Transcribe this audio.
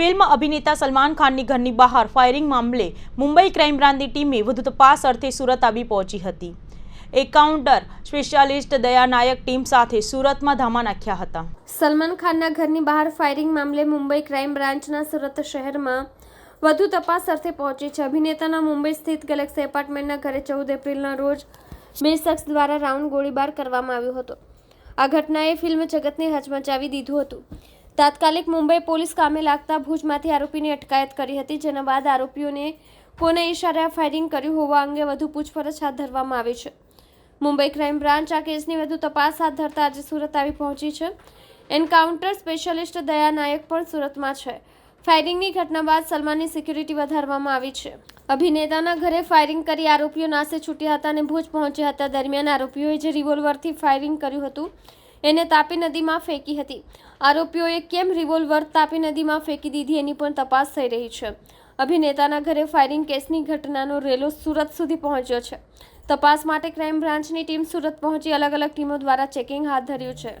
Film અભિનેતા સલમાન ખાનની ઘરની બહાર ફાયરિંગ મામલે મુંબઈ ક્રાઇમ બ્રાન્ચની ટીમે વધુ તપાસ અર્થે સુરત આવી પહોંચી હતી. એકાઉન્ટર સ્પેશિયાલિસ્ટ દયા નાયક ટીમ સાથે સુરતમાં ધામા નાખ્યા હતા. સલમાન ખાનના ઘરની બહાર ફાયરિંગ મામલે મુંબઈ ક્રાઇમ બ્રાન્ચના સુરત શહેરમાં વધુ તપાસ અર્થે પહોંચી છે. અભિનેતાના મુંબઈ સ્થિત ગેલેક્સી એપાર્ટમેન્ટના ઘરે ચૌદ એપ્રિલના રોજ બે શખ્સ દ્વારા રાઉન્ડ ગોળીબાર કરવામાં આવ્યો હતો. આ ઘટનાએ ફિલ્મ જગતને હચમચાવી દીધું હતું. તાત્કાલિક મુંબઈ પોલીસ કામે લાગતા ભુજમાંથી આરોપીની અટકાયત કરી હતી, જેના બાદ આરોપીઓને કોને ઇશારે ફાયરિંગ કર્યું હોવા અંગે વધુ પૂછપરછ હાથ ધરવામાં આવી છે. મુંબઈ ક્રાઇમ બ્રાન્ચ આ કેસની વધુ તપાસ હાથ ધરતા આજે સુરત આવી પહોંચી છે. એન્કાઉન્ટર સ્પેશિયાલિસ્ટ દયા નાયક પણ સુરતમાં છે. ફાયરિંગની ઘટના બાદ સલમાનની સિક્યુરિટી વધારવામાં આવી છે. અભિનેતાના ઘરે ફાયરિંગ કરી આરોપીઓ નાસે છૂટ્યા હતા અને ભુજ પહોંચ્યા હતા. દરમિયાન આરોપીઓએ જે રિવોલ્વરથી ફાયરિંગ કર્યું હતું એને તાપી નદીમાં ફેંકી હતી. આરોપીઓએ કેમ રિવોલ્વર તાપી નદીમાં ફેંકી દીધી એની પણ તપાસ થઈ રહી છે. અભિનેતાના ઘરે ફાયરિંગ કેસની ઘટનાનો રેલો સુરત સુધી પહોંચ્યો છે. તપાસ માટે ક્રાઇમ બ્રાન્ચની ટીમ સુરત પહોંચી અલગ અલગ ટીમો દ્વારા ચેકિંગ હાથ ધર્યું છે.